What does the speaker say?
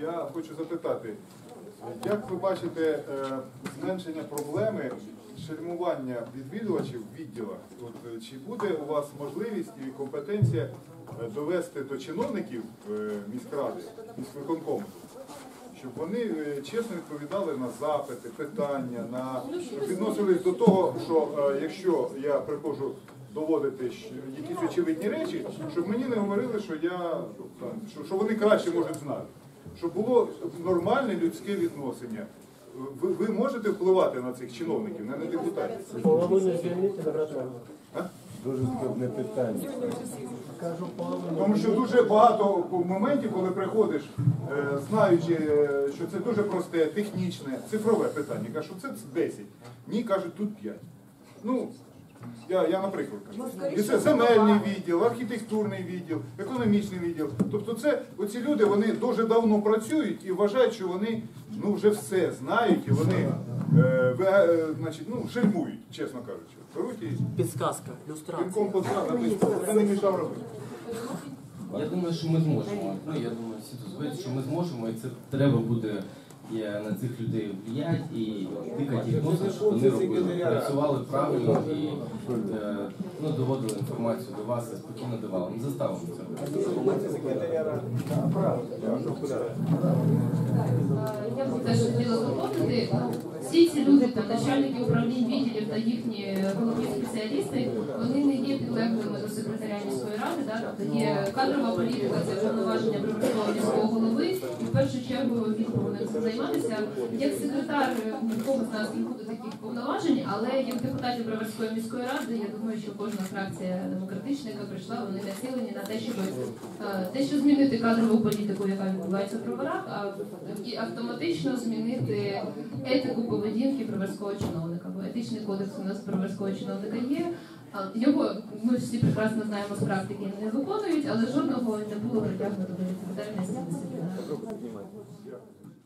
Я хочу запитати, як ви бачите е, зменшення проблеми шельмування відвідувачів в відділах? От, е, чи буде у вас можливість і компетенція е, довести до чиновників міськради, міськвиконкому, щоб вони чесно відповідали на запити, питання, на відносились до того, що якщо я приходжу доводити якісь очевидні речі, щоб мені не говорили, що я що, що вони краще можуть знати. Щоб було нормальне людське відношення. Ви, ви можете впливати на цих чиновників, не на депутатів? Половину звільнити набрати. Дуже складне питання. Кажу, половину. Тому що дуже багато моментів, коли приходиш, е, знаючи, е, що це дуже просте, технічне, цифрове питання. Кажуть, що це 10. Ні, кажуть, тут 5. Ну, я, я наприклад кажу. І це земельний відділ, архітектурний відділ, економічний відділ. Тобто це оці люди вони дуже давно працюють і вважають, що вони ну, вже все знають і вони е, е, значить, ну, шельмують, чесно кажучи. Беруть і Підсказка, люстрація. пінком позрав, це не мішав робити. Я думаю, що ми зможемо. Ну я думаю, всі тут що ми зможемо, і це треба буде е, на цих людей влиять і тикати їх носом, щоб вони робили, працювали правильно і е, ну, доводили інформацію до вас і спокійно давали. Ми заставимо це. Я б теж хотіла доповнити. Всі ці люди, там начальники управлінь відділів та їхні головні спеціалісти, вони не є підлеглими до секретаря міської ради. Да? Тобто є кадрова політика, це повноваження прибуткового міського голови, і в першу повинен цим займатися. Як секретар нікого з нас не буде таких повноважень, але як депутатів Броварської міської ради, я думаю, що кожна фракція демократична, яка прийшла, вони націлені на те, щоб е, те, що змінити кадрову політику, яка відбувається в броварах, а і автоматично змінити етику поведінки броварського чиновника. Бо етичний кодекс у нас броварського чиновника є. Його ми всі прекрасно знаємо з практики, не виконують, але жодного не було притягнуто до відповідальності Yeah.